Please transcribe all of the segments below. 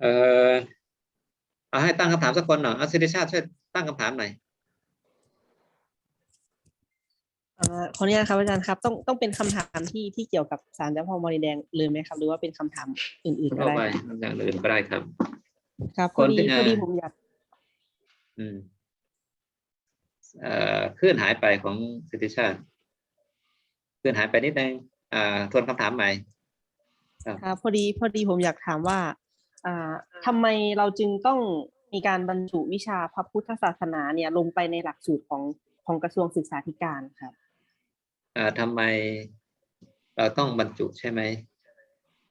เออเอาให้ตั้งคำถามสักคนหน่อยเอาสิริชาติช่วยตั้งคำถามหน่อยเอ่อขออนุญาตครับอาจารย์ครับ ต้องต้องเป็นคำถามที่ที่เกี่ยวกับสารเจ้าพ่อมณีแดงเลยไหมครับ หรือว่าเป็นคำถามอื่นๆก็เข้าได้ไปอย่างอื่นก็ได้ครับ ครับพคอนที่ดีอ่าพอดีผมอยากอืมเอ่อเคลื่อนหายไปของสิทธิชาติเคลื่อนหายไปนิดนึงอ่าทวนคำถามใหม่ ครับพอดีพอดีผมอยากถามว่าอ่า ทำไมเราจึงต้องมีการบรรจุวิชาพระพุทธศาสนาเนี่ยลงไปในหลักสูตรของของกระทรวงศึกษาธิการครับอ่าทำไมเราต้องบรรจุใช่ไหม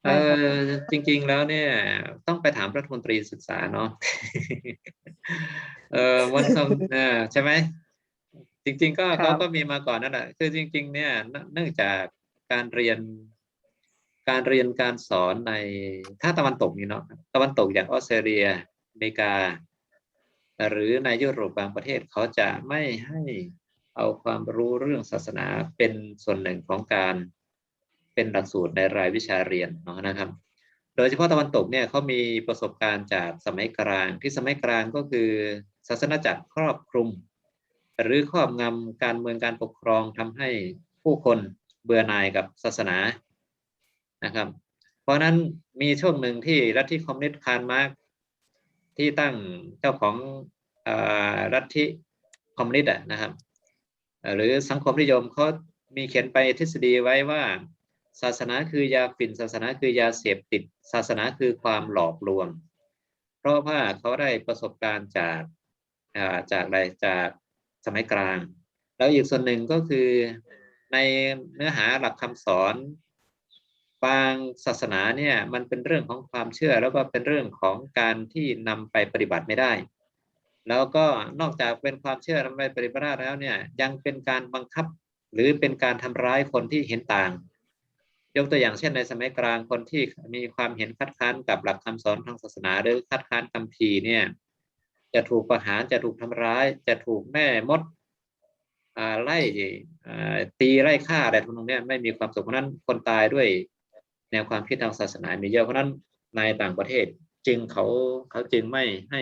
เอใช่ครับอจริง ๆ แล้วเนี่ย ต้องไปถามรัฐมนตรีศึกษาเนาะเออวันสองเออใช่ไหมจริง ๆ ก็ครับเขาก็มีมาก่อนนั่นแหละคือจริง ๆ เนี่ยเนื่องเนื่องจากการเรียน การเรียนการสอนในถ้าตะวันตกนี่เนาะตะวันตกอย่างออสเตรเลียอเมริกา หรือในยุโรปบางประเทศเขาจะไม่ให้เอาความรู้เรื่องศาสนาเป็นส่วนหนึ่งของการเป็นหลักสูตรในรายวิชาเรียนเนาะนะครับ โดยเฉพาะตะวันตกเนี่ยเขามีประสบการณ์จากสมัยกลางที่สมัยกลางก็คือศาสนาจักรครอบคลุม หรือครอบงำการเมืองการปกครองทำให้ผู้คนเบื่อหน่ายกับศาสนา นะครับ เพราะนั้นมีช่วงหนึ่งที่รัฐที่คอมมิวนิสต์คาร์มาร์กที่ตั้งเจ้าของอรัฐที่คอมมิวนิสต์นะครับ หรือสังคมนิยมเขามีเขียนไปทฤษฎีไว้ว่า ศาสนาคือยาฝิ่นศาสนาคือยาเสพติด ศาสนาคือความหลอกลวง เพราะว่าเขาได้ประสบการณ์จากาจากอะไรจากสมัยกลาง แล้วอีกส่วนหนึ่งก็คือในเนื้อหาหลักคำสอน บางศาสนาเนี่ยมันเป็นเรื่องของความเชื่อ แล้วก็เป็นเรื่องของการที่นำไปปฏิบัติไม่ได้ แล้วก็นอกจากเป็นความเชื่อนำไปปฏิบัติแล้วเนี่ยยังเป็นการบังคับหรือเป็นการทำร้ายคนที่เห็นต่าง ยกตัวอย่างเช่นในสมัยกลางคนที่มีความเห็นคัดค้านกับหลักคำสอนทางศาสนา หรือคัดค้านคำพีเนี่ยจะถูกประหารจะถูกทำร้าย จะถูกแม่มดไล่ตีไล่ฆ่าอะไรทำนองเนี้ยไม่มีความสุขเพราะนั้นคนตายด้วย แนวความคิดทางศาสนามีเยอะเพราะนั้นในต่างประเทศจึงเขาเขาจึงไม่ให้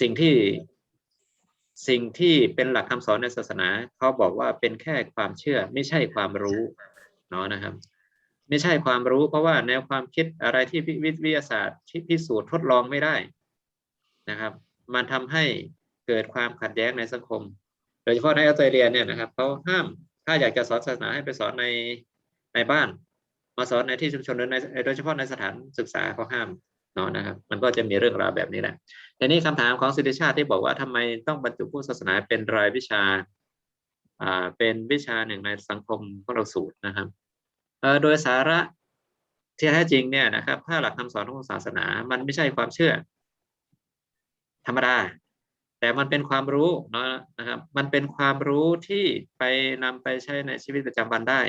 สิ่งที่สิ่งที่เป็นหลักคำสอนในศาสนาเขาบอกว่าเป็นแค่ความเชื่อไม่ใช่ความรู้เนาะนะครับ ไม่ใช่ความรู้ เพราะว่าแนวความคิดอะไรที่วิทยาศาสตร์ที่พิสูจน์ทดลองไม่ได้นะครับ มันทำให้เกิดความขัดแย้งในสังคม โดยเฉพาะในออสเตรเลียเนี่ยนะครับเขาห้ามถ้าอยากจะสอนศาสนาให้ไปสอนในในบ้าน มาสอนในที่ชุมชนหรือในโดยเฉพาะในสถานศึกษาเขาห้ามเนาะนะครับ มันก็จะมีเรื่องราวแบบนี้แหละทีนี้คำถามของสิทธิชาติที่บอกว่าทำไมต้องบรรจุผู้ศาสนาเป็นรายวิชาอ่าเป็นวิชาหนึ่งในสังคมของเราสูตรนะครับเออโดยสาระที่แท้จริงเนี่ยนะครับถ้าหลักคำสอนของศาสนา มันไม่ใช่ความเชื่อ ธรรมดา แต่มันเป็นความรู้เนาะนะครับ มันเป็นความรู้ที่ไปนำไปใช้ในชีวิตประจำวันได้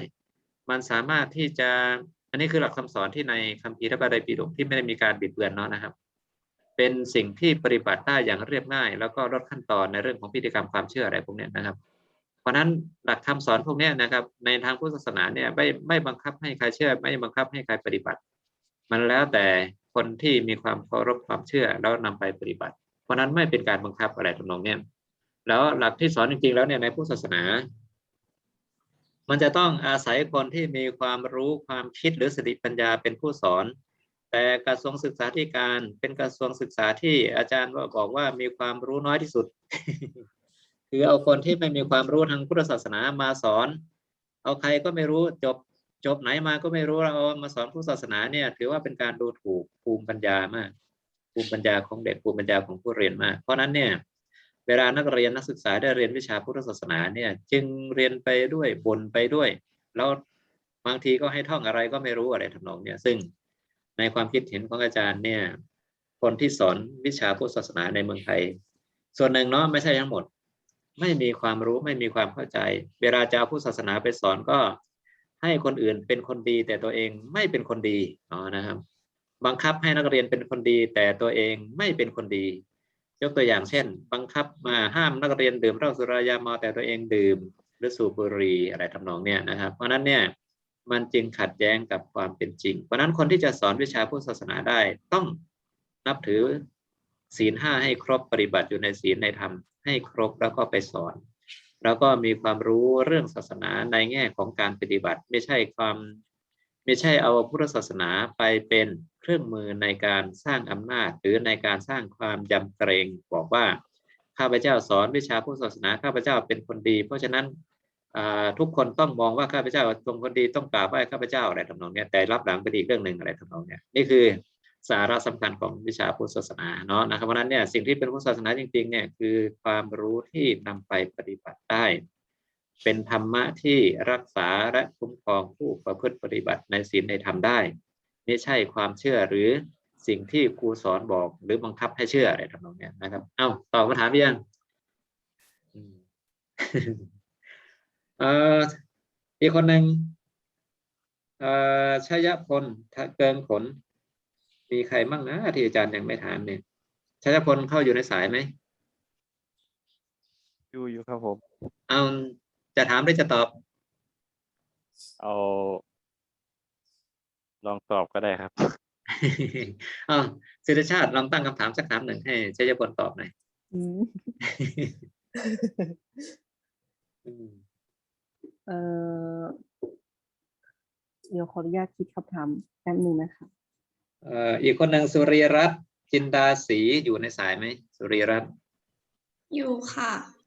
มันสามารถที่จะอันนี้คือหลักคำสอนที่ในคัมภีร์พระไตรปิฎกที่ไม่ได้มีการบิดเบือนเนาะนะครับ เป็นสิ่งที่ปฏิบัติได้อย่างเรียบง่าย แล้วก็ลดขั้นตอนในเรื่องของพิธีกรรมความเชื่ออะไรพวกนี้นะครับ เพราะฉะนั้นหลักคำสอนพวกนี้นะครับ ในทางพุทธศาสนาเนี่ยไม่ไม่บังคับให้ใครเชื่อ ไม่บังคับให้ใครปฏิบัติ มันแล้วแต่คนที่มีความเคารพความเชื่อแล้วนำไปปฏิบัติ เพราะนั้นไม่เป็นการบังคับอะไรทำนองนี้แล้วหลักที่สอนจริงๆแล้วเนี่ยในพุทธศาสนา มันจะต้องอาศัยคนที่มีความรู้ความคิดหรือสติปัญญาเป็นผู้สอน แต่กระทรวงศึกษาธิการเป็นกระทรวงศึกษาที่อาจารย์ว่าบอกว่ามีความรู้น้อยที่สุด คือเอาคนที่ไม่มีความรู้ทางพุทธศาสนามาสอน เอาใครก็ไม่รู้จบจบไหนมาก็ไม่รู้เราเอามาสอนพุทธศาสนาเนี่ย ถือว่าเป็นการดูถูกภูมิปัญญามาก ภูมิปัญญาของเด็กภูมิปัญญาของผู้เรียนมาก เพราะฉะนั้นเนี่ย เวลานักเรียนนักศึกษาได้เรียนวิชาพุทธศาสนาเนี่ย จึงเรียนไปด้วยบนไปด้วย แล้วบางทีก็ให้ท่องอะไรก็ไม่รู้อะไรทำนองเนี่ยซึ่งในความคิดเห็นของอาจารย์เนี่ย คนที่สอนวิชาพุทธศาสนาในเมืองไทย ส่วนหนึ่งเนาะไม่ใช่ทั้งหมด ไม่มีความรู้ไม่มีความเข้าใจ เวลาจะเอาพุทธศาสนาไปสอนก็ให้คนอื่นเป็นคนดีแต่ตัวเองไม่เป็นคนดีอ๋อนะครับ บังคับให้นักเรียนเป็นคนดีแต่ตัวเองไม่เป็นคนดี ยกตัวอย่างเช่น บังคับมาห้ามนักเรียนดื่มเหล้าสุรายาเมาแต่ตัวเองดื่มหรือสูบบุหรี่อะไรทำนองเนี้ยนะครับ เพราะนั้นเนี่ยมันจึงขัดแย้งกับความเป็นจริง เพราะฉะนั้นคนที่จะสอนวิชาพุทธศาสนาได้ต้องนับถือศีลห้าให้ครบปฏิบัติอยู่ในศีลในธรรมให้ครบแล้วก็ไปสอน แล้วก็มีความรู้เรื่องศาสนาในแง่ของการปฏิบัติ ไม่ใช่ความ ไม่ใช่เอาพุทธศาสนาไปเป็นเครื่องมือในการสร้างอำนาจ หรือในการสร้างความยำเกรงบอกว่าข้าพเจ้าสอนวิชาพุทธศาสนาข้าพเจ้าเป็นคนดี เพราะฉะนั้นทุกคนต้องมองว่าข้าพเจ้าเป็นคนดีต้องกราบไหว้ข้าพเจ้าอะไรทำนองนี้แต่รับหลังเป็นอีกเรื่องหนึ่งอะไรทำนองเนี้ยนี่คือสาระสำคัญของวิชาพุทธศาสนาเนาะนะครับเพราะฉะนั้นเนี่ยสิ่งที่เป็นพุทธศาสนาจริงๆเนี่ยคือความรู้ที่นำไปปฏิบัติได้ เป็นธรรมะที่รักษาและคุ้มครองผู้ประพฤติปฏิบัติในศีลในธรรมได้ ไม่ใช่ความเชื่อหรือสิ่งที่ครูสอนบอกหรือบังคับให้เชื่ออะไรทำนองเนี้ยนะครับ เอ้าตอบคำถามยังอืมเอ่ออีกคนหนึ่งเอ่อชยพลทะเกิงขน มีใครมั่งนะที่อาจารย์ยังไม่ถามเนี่ยชยพลเข้าอยู่ในสายไหมอยู่อยู่ครับผมเอา จะถามหรือจะตอบ เอาลองตอบก็ได้ครับอ้าวศิริชาติลองตั้งคำถามสักถามหนึ่งให้ชัยพลตอบหน่อย อืมอืมเอ่อเดี๋ยวขออนุญาตคิดคำถามแป๊บหนึ่งนะคะ เอ่ออีกคนหนึ่งสุริยรัตน์จินดาศรีอยู่ในสายไหมสุริยรัตน์อยู่ค่ะอ่า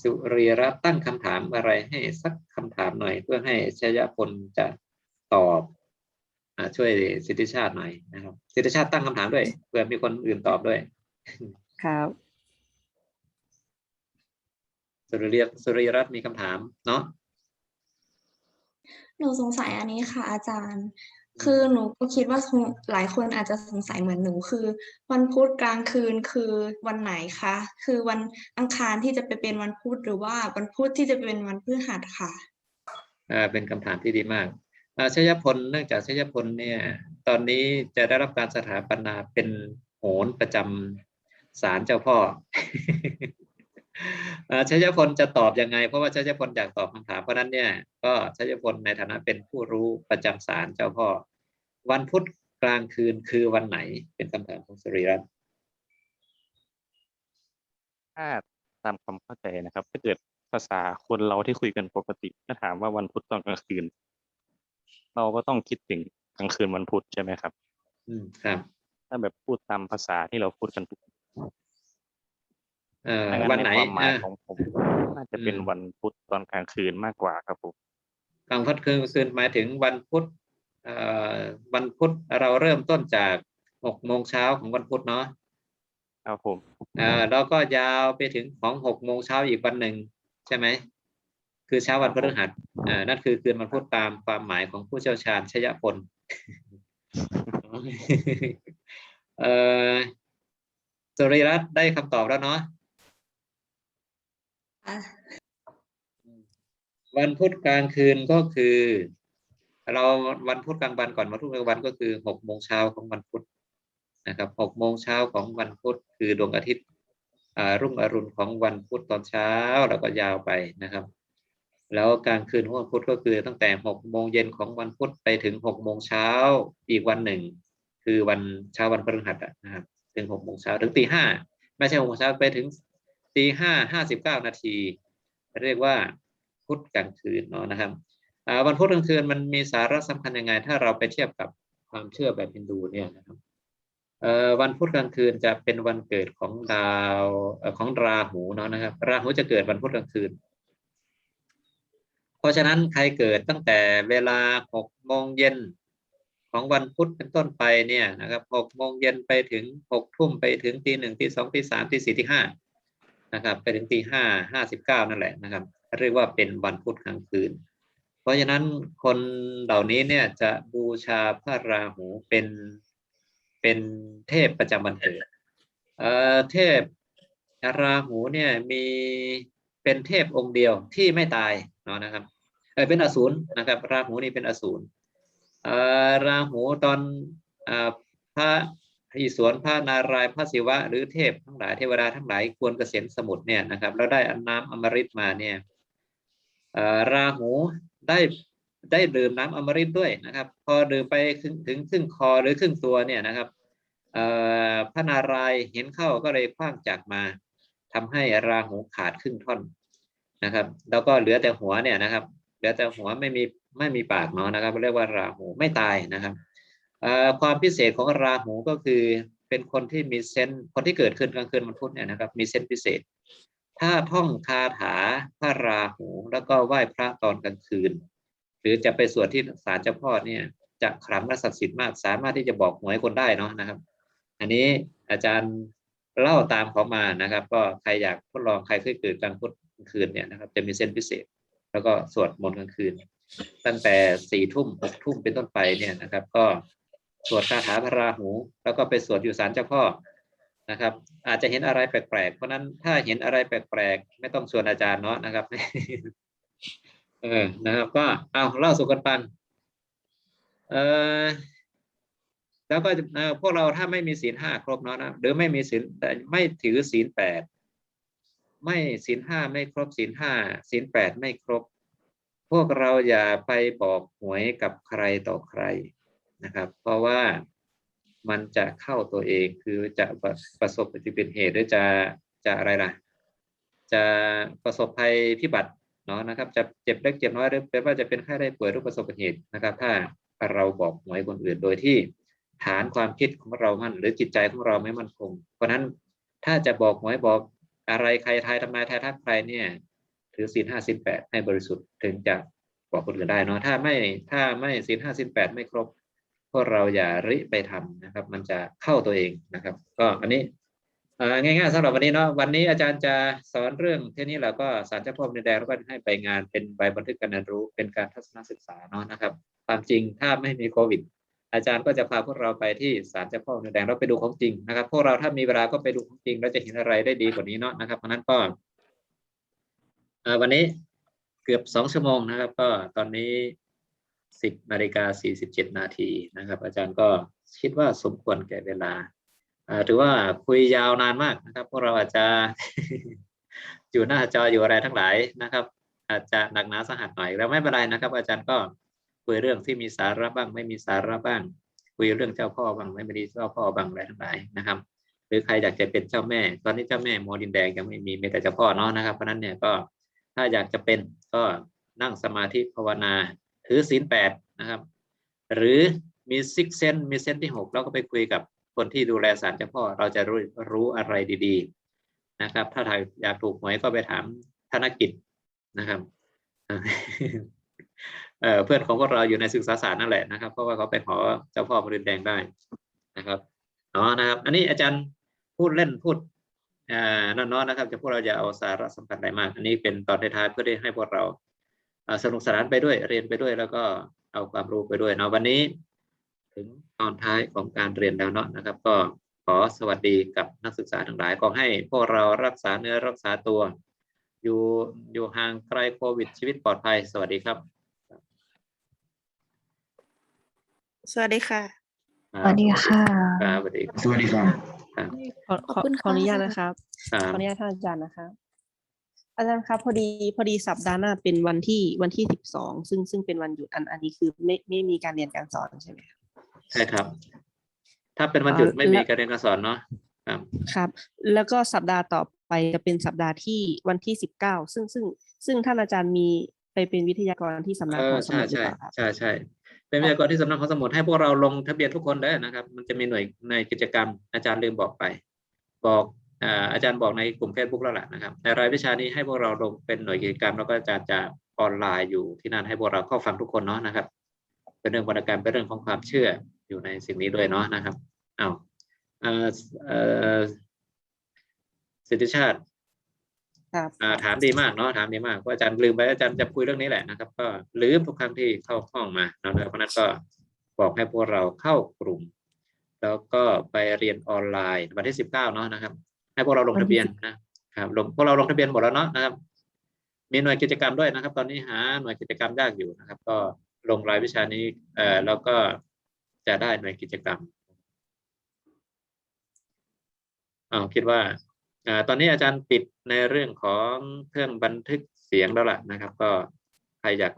สุริยรัตน์ตั้งคำถามอะไรให้สักคำถามหน่อย เพื่อให้ชัยพลจะตอบอ่าช่วยสิทธิชาติหน่อยนะครับ สิทธิชาติตั้งคำถามด้วยเผื่อมีคนอื่นตอบด้วย ครับสุริยสุริยรัตน์มีคำถามเนาะหนูสงสัยอันนี้ค่ะอาจารย์ คือหนูก็คิดว่าคงหลายคนอาจจะสงสัยเหมือนหนูคือ วันพุธกลางคืนคือวันไหนคะ คือวันอังคารที่จะไปเป็นวันพุธหรือว่าวันพุธที่จะเป็นวันพฤหัสค่ะอ่าเป็นคำถามที่ดีมากอ่าชยพลเนื่องจากชยพลเนี่ย ตอนนี้จะได้รับการสถาปนาเป็นโหนประจำศาลเจ้าพ่อ ชัยพลจะตอบยังไง เพราะว่าชัยพลอยากตอบคำถามเพราะฉะนั้นเนี่ยก็ชัยพลในฐานะเป็นผู้รู้ประจำศาลเจ้าพ่อ วันพุธกลางคืนคือวันไหนเป็นคำถามของสุริรัตน์ถ้าตามความเข้าใจนะครับ ถ้าเกิดภาษาคนเราที่คุยกันปกติถ้าถามว่าวันพุธตอนกลางคืน เราก็ต้องคิดถึงกลางคืนวันพุธใช่ไหมครับ อืมครับ ถ้าแบบพูดตามภาษาที่เราพูดกันทุก เอ่อดังนั้นวันไหนในความหมายอ่าของผมน่าจะเป็นอืมวันพุธตอนกลางคืนมากกว่าครับผมกลางพุธคืนคืนหมายถึงวันพุธเอ่อวันพุธเราเริ่มต้นจากหกโมงเช้าของวันพุธเนาะครับผมเอ่อแล้วก็ยาวไปถึงของหกโมงเช้าอีกวันหนึ่งใช่ไหมคือเช้าวันพฤหัสอ่านั่นคือคืนวันพุธตามความหมายของผู้เชี่ยวชาญชยพลเอ่อสุริรัตน์ได้คำตอบแล้วเนาะ วันพุธกลางคืนก็คือ เราวันพุธกลางวันก่อนวันพุธกลางวันก็คือหกโมงเช้าของวันพุธนะครับหกโมงเช้าของวันพุธคือดวงอาทิตย์รุ่งอรุณของวันพุธตอนเช้าแล้วก็ยาวไปนะครับ แล้วกลางคืนของวันพุธก็คือตั้งแต่หกโมงเย็นของวันพุธไปถึงหกโมงเช้าอีกวันหนึ่ง คือวันเช้าวันพฤหัสนะครับถึงหกโมงเช้าถึงตีห้าไม่ใช่หกโมงเช้าไปถึง ตีห้าห้าสิบเก้านาทีเรียกว่าพุธกลางคืนเนาะนะครับวันพุธกลางคืนมันมีสาระสำคัญยังไง ถ้าเราไปเทียบกับความเชื่อแบบฮินดูเนี่ยนะครับวันพุธกลางคืนจะเป็นวันเกิดของดาวของราหูเนาะนะครับ ราหูจะเกิดวันพุธกลางคืน เพราะฉะนั้นใครเกิดตั้งแต่เวลาหกโมงเย็นของวันพุธเป็นต้นไปเนี่ยนะครับหกโมงเย็นไปถึงหกทุ่มไปถึงตีหนึ่งตีสองตีสามตีสี่ตีห้า นะครับไปถึงตีห้าห้าสิบเก้านั่นแหละนะครับ เรียกว่าเป็นวันพุธกลางคืน เพราะฉะนั้นคนเหล่านี้เนี่ยจะบูชาพระราหูเป็นเป็นเทพประจำวันเกิดเอ่อเทพราหูเนี่ยมีเป็นเทพองค์เดียวที่ไม่ตายเนาะนะครับเออเป็นอสูรนะครับ ราหูนี่เป็นอสูรเอ่อราหูตอนอ่าพระ อิศวรพระนารายณ์พระศิวะ หรือเทพทั้งหลายเทวดาทั้งหลายควรเกษียณสมุทรเนี่ยนะครับแล้วได้อันน้ำอมฤตมาเนี่ยราหูได้ได้ดื่มน้ำอมฤตด้วยนะครับ พอดื่มไปถึงถึงครึ่งคอหรือครึ่งตัวเนี่ยนะครับพระนารายณ์เห็นเข้าก็เลยคว้างจากมาทำให้ราหูขาดครึ่งท่อนนะครับ แล้วก็เหลือแต่หัวเนี่ยนะครับ เหลือแต่หัวไม่มีไม่มีปากเนาะนะครับเรียกว่าราหูไม่ตายนะครับ ความพิเศษของราหูก็คือเป็นคนที่มีเซนคนที่เกิดขึ้นกลางคืนวันพุธเนี่ยนะครับ มีเซนพิเศษ ถ้าท่องคาถาพระราหูแล้วก็ไหว้พระตอนกลางคืน หรือจะไปสวดที่ศาลเจ้าพ่อเนี่ยจะขลังและศักดิ์สิทธิ์มากสามารถที่จะบอกหวยคนได้เนาะนะครับ อันนี้อาจารย์เล่าตามเขามานะครับ ก็ใครอยากทดลองใครเคยเกิดกลางพุธกลางคืนเนี่ยนะครับ จะมีเส้นพิเศษ แล้วก็สวดมนต์กลางคืน ตั้งแต่สี่ทุ่มหกทุ่มเป็นต้นไปเนี่ยนะครับ ก็ สวดคาถาพระราหู แล้วก็ไปสวดอยู่ศาลเจ้าพ่อนะครับ อาจจะเห็นอะไรแปลกๆ เพราะนั้นถ้าเห็นอะไรแปลกๆ ไม่ต้องชวนอาจารย์เนาะนะครับ เออนะครับก็เอาเล่าสู่กันฟังเออแล้วก็เออพวกเราถ้าไม่มีศีลห้าครบเนาะนะหรือไม่มีศีลแต่ไม่ถือศีลแปดไม่ศีลห้าไม่ครบศีลห้าศีลแปดไม่ครบ พวกเราอย่าไปบอกหวยกับใครต่อใคร นะครับ เพราะว่ามันจะเข้าตัวเองคือจะประประสบอุบัติเหตุหรือจะจะอะไรล่ะ จะประสบภัยพิบัติเนาะนะครับ จะเจ็บเล็กเจ็บน้อยหรือเป็นว่าจะเป็นไข้ได้ป่วยหรือประสบอุบัติเหตุนะครับ ถ้าเราบอกหวยคนอื่นโดยที่ฐานความคิดของเรามันหรือจิตใจของเราไม่มั่นคง เพราะฉะนั้นถ้าจะบอกหวยบอกอะไรใครทายทำนายทายทักใครเนี่ยถือศีลห้าศีลแปดให้บริสุทธิ์ถึงจะบอกคนอื่นได้เนาะถ้าไม่ถ้าไม่ศีลห้าศีลแปดไม่ครบ วกเราอย่าริไปทำนะครับ มันจะเข้าตัวเองนะครับ ก็อันนี้ง่ายๆสำหรับวันนี้เนาะวันนี้อาจารย์จะสอนเรื่องที่นี้เราก็สารเจ้าพ่อในแดงแล้วก็ให้ไปงานเป็นใบบันทึกการเรียนรู้เป็นการทัศนศึกษาเนาะนะครับ ความจริงถ้าไม่มีโควิด อาจารย์ก็จะพาพวกเราไปที่ศาลเจ้าพ่อในแดงแล้วไปดูของจริงนะครับพวกเราถ้ามีเวลาก็ไปดูของจริง แล้วจะเห็นอะไรได้ดีกว่านี้เนาะนะครับเพราะนั้นก็วันนี้เกือบสองชั่วโมงนะครับ ก็ตอนนี้ สิบนาฬิกาสี่สิบเจ็ดนาทีนะครับ อาจารย์ก็คิดว่าสมควรแก่เวลาถือว่าคุยยาวนานมากนะครับ พวกเราอาจจะอยู่หน้าจออยู่อะไรทั้งหลายนะครับ อาจจะหนักหนาสหัสหน่อยแล้วไม่เป็นไรนะครับ อาจารย์ก็คุยเรื่องที่มีสาระบ้าง ไม่มีสาระบ้าง คุยเรื่องเจ้าพ่อบ้างไม่มีเจ้าพ่อบ้างอะไรทั้งหลายนะครับ หรือใครอยากจะเป็นเจ้าแม่ ตอนนี้เจ้าแม่โมดินแดงยังไม่มีมีแต่เจ้าพ่อเนาะนะครับเพราะนั้นเนี่ยก็ถ้าอยากจะเป็นก็นั่งสมาธิภาวนา ถือศีลแปดนะครับ หรือมีซิกเซนมีเซนที่หกเราก็ไปคุยกับคนที่ดูแลศาลเจ้าพ่อเราจะรู้รู้อะไรดีๆนะครับ ถ้าใครอยากถูกหวยก็ไปถามธนกิจนะครับเเพื่อนของพวกเราอยู่ในศึกษาศาสตร์นั่นแหละนะครับ เพราะว่าเขาไปขอเจ้าพ่อมรินแดงได้นะครับเนาะนะครับ อันนี้อาจารย์พูดเล่นพูดนั่นเนะครับ จะพวกเราจะเอาสาระสำคัญอะไรมาก อันนี้เป็นตอนท้ายๆเพื่อที่ให้พวกเรา สนุกสนานไปด้วยเรียนไปด้วยแล้วก็เอาความรู้ไปด้วยเนาะวันนี้ ถึงตอนท้ายของการเรียนแล้วเนาะนะครับ ก็ขอสวัสดีกับนักศึกษาทั้งหลายขอให้พวกเรารักษาเนื้อรักษาตัว อยู่อยู่ห่างไกลโควิดชีวิตปลอดภัย สวัสดีครับ สวัสดีค่ะครับสวัสดีค่ะ ครับสวัสดีครับสวัสดีครับขอขขออบคุณขออนุญาตค่ะนะครับครับ ขออนุญาตท่านอาจารย์นะครับ อาจารย์ครับพอดีพอดีสัปดาห์หน้าเป็นวันที่วันที่สิบสองซึ่งซึ่งเป็นวันหยุดอันอันนี้คือไม่ไม่มีการเรียนการสอนใช่ไหมครับใช่ครับ ถ้าเป็นวันหยุดเอ่อไม่มีและการเรียนการสอนเนาะครับครับ แล้วก็สัปดาห์ต่อไปจะเป็นสัปดาห์ที่วันที่สิบเก้าซึ่งซึ่งซึ่งท่านอาจารย์มีไปเป็นวิทยากรที่สำนักเอขอองสใช่มุดหรือใช่เปล่าครับใช่ใช่เป็นวิทยากรที่สำนักของสมุดให้พวกเราลงทะเบียนทุกคนได้นะครับ มันจะมีหน่วยในกิจกรรมอาจารย์ลืมบอกไป บอก อ่าอาจารย์บอกในกลุ่มเฟซบุ๊กแล้วแหละนะครับ ในรายวิชานี้ให้พวกเราลงเป็นหน่วยกิจกรรม แล้วก็อาจารย์จะออนไลน์อยู่ที่นั่นให้พวกเราเข้าฟังทุกคนเนาะนะครับ เป็นเรื่องวรรณกรรมเป็นเรื่องของความเชื่ออยู่ในสิ่งนี้ด้วยเนาะนะครับอ้าวเอ่อเอ่อสิทธิชาติครับอ่าถามดีมากเนาะถามดีมากเพราะอาจารย์ลืมไปอาจารย์จะคุยเรื่องนี้แหละนะครับ ก็ลืมทุกครั้งที่เข้าห้องมาเนาะเพราะฉะนั้นก็บอกให้พวกเราเข้ากลุ่ม แล้วก็ไปเรียนออนไลน์วันที่สิบเก้าเนาะนะครับ ให้พวกเราลงทะเบียนนะครับลงพวกเราลงทะเบียนหมดแล้วเนาะนะครับ มีหน่วยกิจกรรมด้วยนะครับ ตอนนี้หาหน่วยกิจกรรมยากอยู่นะครับ ก็ลงรายวิชานี้เอ่อแล้วก็จะได้หน่วยกิจกรรมอ้าคิดว่าอ่าตอนนี้อาจารย์ปิดในเรื่องของเครื่องบันทึกเสียงแล้วล่ะนะครับ ก็ใครอยาก